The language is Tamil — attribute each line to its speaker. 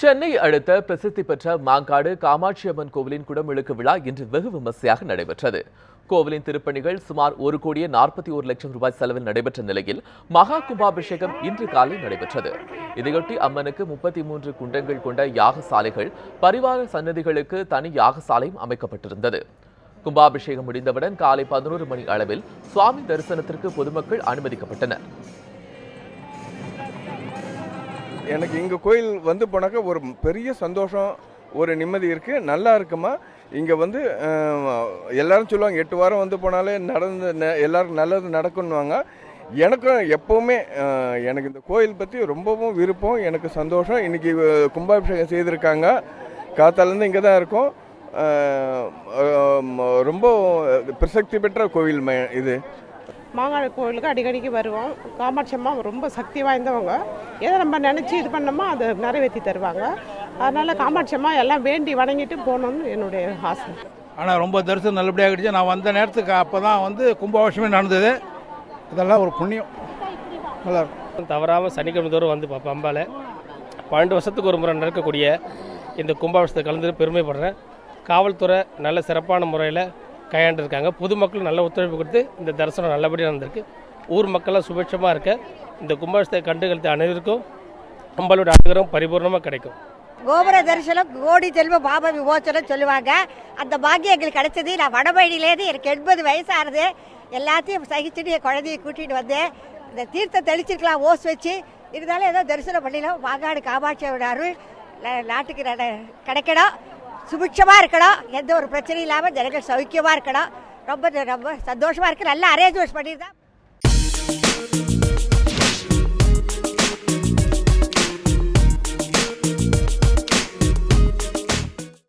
Speaker 1: சென்னை அடுத்த பிரசித்தி பெற்ற மாங்காடு காமாட்சி அம்மன் கோவிலின் குடமிழுக்கு விழா இன்று வெகு விமர்சையாக நடைபெற்றது. கோவிலின் திருப்பணிகள் சுமார் ஒரு கோடியே நாற்பத்தி ஒரு லட்சம் ரூபாய் செலவில் நடைபெற்ற நிலையில் மகா கும்பாபிஷேகம் இன்று காலை நடைபெற்றது. இதையொட்டி அம்மனுக்கு முப்பத்தி மூன்று குண்டங்கள் கொண்ட யாகசாலைகள் பரிவார சன்னதிகளுக்கு தனி யாகசாலையும் அமைக்கப்பட்டிருந்தது. கும்பாபிஷேகம் முடிந்தவுடன் காலை பதினோரு மணி அளவில் சுவாமி தரிசனத்திற்கு பொதுமக்கள் அனுமதிக்கப்பட்டனர்.
Speaker 2: எனக்கு இங்கே கோயில் வந்து போனாக்கா ஒரு பெரிய சந்தோஷம் ஒரு நிம்மதி இருக்குது நல்லா இருக்குமா? இங்கே வந்து எல்லாரும் சொல்லுவாங்க எட்டு வாரம் வந்து போனாலே நடந்து ந- எல்லாருக்கும் நல்லது நடக்கும்னுவாங்க. எனக்கும் எப்போவுமே எனக்கு இந்த கோயில் பற்றி ரொம்பவும் விருப்பம் எனக்கு சந்தோஷம். இன்றைக்கி கும்பாபிஷேகம் செய்திருக்காங்க. காத்தாலேருந்து இங்கே தான் இருக்கும். ரொம்ப பிரசக்தி பெற்ற கோவில் ம- இது.
Speaker 3: மாங்காடு கோவிலுக்கு அடிக்கடிக்கு வருவோம். காமாட்சி அம்மா ரொம்ப சக்தி வாய்ந்தவங்க. எதை நம்ம நினச்சி இது பண்ணோமோ அதை நிறைவேற்றி தருவாங்க. அதனால் காமாட்சி அம்மா எல்லாம் வேண்டி வணங்கிட்டு போகணுன்னு என்னுடைய ஆசை.
Speaker 4: ஆனால் ரொம்ப தரிசனம் நல்லபடியாக கிடைச்சு நான் வந்த நேரத்துக்கு அப்போ தான் வந்து கும்பாபிஷேகமே நடந்தது. இதெல்லாம் ஒரு புண்ணியம். நல்லா இருக்கும்.
Speaker 5: தவறாமல் சனிக்கிழமை தோறும் வந்து பார்ப்பேன் அம்பால. பன்னெண்டு வருஷத்துக்கு ஒரு முறை நடக்கக்கூடிய இந்த கும்பாபிஷத்தை கலந்து பெருமைப்படுறேன். காவல்துறை நல்ல சிறப்பான முறையில் கையாண்டிருக்காங்க. பொதுமக்கள் நல்ல ஒத்துழைப்பு கொடுத்து இந்த தரிசனம் நல்லபடியாக நடந்திருக்கு. ஊர் மக்கள்லாம் சுபிட்சமாக இருக்க. இந்த கும்பாபிஷத்தை கண்டுகளுக்கு அனைவருக்கும் நம்மளோட அனுகிரகம் பரிபூர்ணமாக கிடைக்கும்.
Speaker 6: கோபுர தரிசனம் கோடி செல்வ பாப விமோச்சனம் சொல்லுவாங்க. அந்த பாக்கியம் எங்களுக்கு கிடைச்சது. நான் வடபழனிலேருந்து எனக்கு எண்பது வயசானது. எல்லாத்தையும் சகிச்சுட்டு என் குழந்தைய கூட்டிகிட்டு வந்தேன். இந்த தீர்த்தம் தெளிச்சிருக்கலாம் ஓஸ் வச்சு. இருந்தாலும் ஏதோ தரிசனம் பண்ணிடலாம். வாங்காடு காமாட்சியோட அருள். நாட்டுக்கு நட- கிடைக்கணும். சுபிட்சமாக இருக்கணும் எந்த ஒரு பிரச்சனையும் இல்லாமல் ஜனங்கள் சௌக்கியமாக இருக்கணும் ரொம்ப ரொம்ப சந்தோஷமாக இருக்குது நல்லா அரேஞ்ச்மெண்ட்ஸ் பண்ணியிருந்தா.